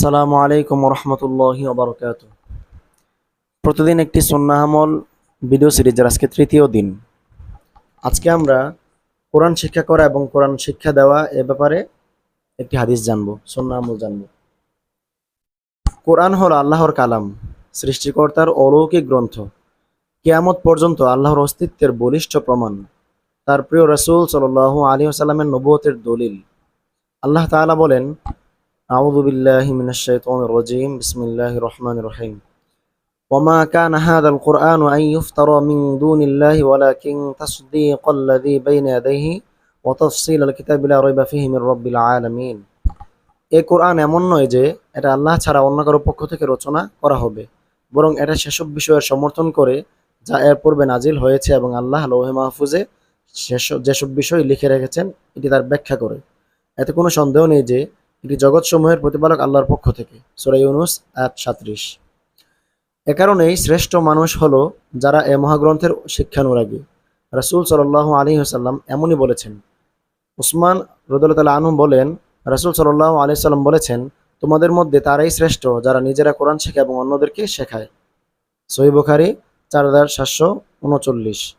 আসসালামু আলাইকুম রহমতুল্লাহি ওবরকাত। প্রতিদিন একটি সন্না আমল, ভিডিও সিরিজের আজকে তৃতীয় দিন। আজকে আমরা কোরআন শিক্ষা করা এবং কোরআন শিক্ষা দেওয়া এ ব্যাপারে একটি হাদিস জানব সন্না আমল জানব। কোরআন হলো আল্লাহর কালাম, সৃষ্টিকর্তার অলৌকিক গ্রন্থ। কেয়ামত পর্যন্ত আল্লাহর অস্তিত্বের বলিষ্ঠ প্রমাণ। তার প্রিয় রসুল সাল আলী আসাল্লামের নবুয়তের দলিল। আল্লাহ তাআলা বলেন أعوذ بالله من الشيطان الرجيم بسم الله الرحمن الرحيم وما كان هذا القرآن أن يفترى من دون الله ولكن تصديق الذي بين يديه وتفصيل الكتاب لا ريب فيه من رب العالمين এই কোরআন এমন নয় যে এটা আল্লাহ ছাড়া অন্য কারো পক্ষ থেকে রচনা করা হবে বরং এটা সেসব বিষয়ের সমর্থন করে যা এর পূর্বে নাজিল হয়েছে এবং আল্লাহ লৌহে মাহফুজে সেসব যেসব বিষয় লিখে রেখেছেন এটি তার ব্যাখ্যা করে এতে কোনো সন্দেহ নেই যে এটি জগৎসমূহের প্রতিপালক আল্লাহর পক্ষ থেকে। সুরাই ইউনুস, আয়াত সাত্রিশ। এ কারণেই শ্রেষ্ঠ মানুষ হলো যারা এ মহাগ্রন্থের শিক্ষানুরাগী। রাসূল সাল্লাহ আলী হাসাল্লাম এমনই বলেছেন। উসমান রদুল্লাহ আনহু বলেন, রাসূল সাল্লাহ আলি সাল্লাম বলেছেন, তোমাদের মধ্যে তারাই শ্রেষ্ঠ যারা নিজেরা কোরআন শেখে এবং অন্যদেরকে শেখায়। সহি বুখারি, চার হাজার সাতশো উনচল্লিশ।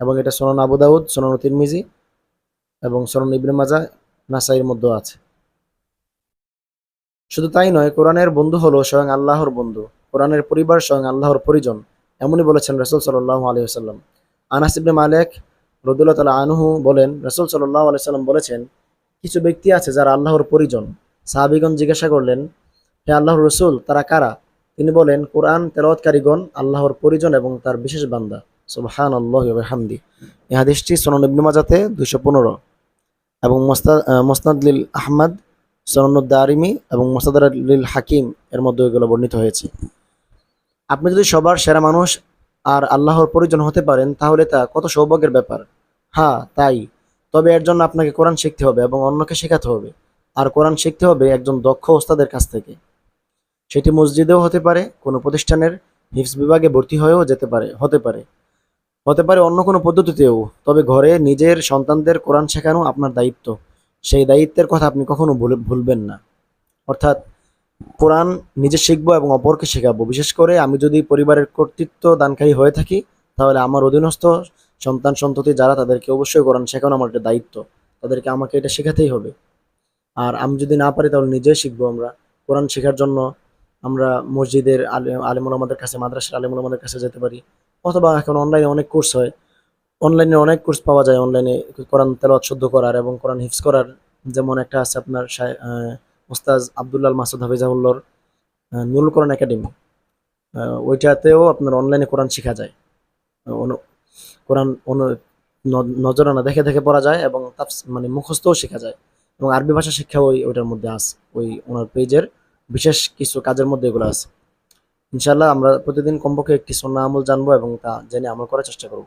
এবং এটা সোনান আবু দাউদ, সোনান তিরমিজি এবং সোনান ইবনে মাজা নাসাইয়ের মধ্যে আছে। শুধু তাই নয়, কোরআনের বন্ধু হলো স্বয়ং আল্লাহর বন্ধু, কোরআনের পরিবার স্বয়ং আল্লাহর পরিজন, এমনই বলেছেন রসুল সাল্লাহ আলী সাল্লাম আনাস ইবনে মালেক রদুল্লাহ তালা আনহু বলেন, রসুল সাল্লাহ আলি সাল্লাম বলেছেন, কিছু ব্যক্তি আছে যারা আল্লাহর পরিজন। সাহাবিগণ জিজ্ঞাসা করলেন, হে আল্লাহর রসুল, তারা কারা? তিনি বলেন, কোরআন তেলাওয়াতকারীগণ আল্লাহর পরিজন এবং তার বিশেষ বান্দা। সুবহান আল্লাহ হামদি এই হাদিসটি মাজাতে দুইশো পনেরো এবং মোস্তাদ মোস্তাদলিল আহমদ সননুদ্দারিমি এবং মোসাদুল হাকিম এর মধ্যে এগুলো বর্ণিত হয়েছে। আপনি যদি সবার সেরা মানুষ আর আল্লাহর পরিজন হতে পারেন, তাহলে তা কত সৌভাগ্যের ব্যাপার। হ্যাঁ তাই। তবে এর জন্য আপনাকে কোরআন শিখতে হবে এবং অন্যকে শেখাতে হবে। আর কোরআন শিখতে হবে একজন দক্ষ ওস্তাদের কাছ থেকে। সেটি মসজিদেও হতে পারে, কোনো প্রতিষ্ঠানের হিফস বিভাগে ভর্তি হয়েও যেতে পারে, হতে পারে। হতে পারে অন্য কোনো পদ্ধতিতেও, তবে ঘরে নিজের সন্তানদের কোরআন শেখানো আপনার দায়িত্ব। সেই দায়িত্বের কথা আপনি কখনো ভুলে- ভুলবেন না। অর্থাৎ কোরআন নিজে শিখব এবং অপরকে শেখাবো। বিশেষ করে আমি যদি পরিবারের কর্তৃত্ব দানকারী হয়ে থাকি, তাহলে আমার অধীনস্থ সন্তান সন্ততি যারা, তাদেরকে অবশ্যই কোরআন শেখানো আমার একটা দায়িত্ব। তাদেরকে আমাকে এটা শেখাতেই হবে। আর আমি যদি না পারি, তাহলে নিজেই শিখব আমরা। কোরআন শেখার জন্য আমরা মসজিদের আলে আলিমুল আমাদের কাছে, মাদ্রাসার আলিমুল আমাদের কাছে যেতে পারি। অথবা এখন অনলাইনে অনেক কোর্স হয়। অনলাইনে অনেক কোর্স পাওয়া যায় অনলাইনে কোরআন তেলাওয়াত শুদ্ধ করার এবং কোরআন হিফজ করার। যেমন একটা আছে আপনার উস্তাজ আবদুল্লাহ মাসুদ হাফিজাহুল্লর আহ, নুরুল কোরআন একাডেমি। ওইটাতেও আপনার অনলাইনে কোরআন শেখা যায়। কোরআন নজরানা দেখে দেখে পড়া যায় এবং মানে মুখস্থও শেখা যায়। এবং আরবি ভাষা শিক্ষা ওই ওইটার মধ্যে আছে ওই ওনার পেজের বিশেষ কিছু কাজের মধ্যে এগুলো আছে। ইনশাল্লাহ আমরা প্রতিদিন কমপক্ষে একটি সন্না আমল জানব এবং তা জেনে আমল করার চেষ্টা করব।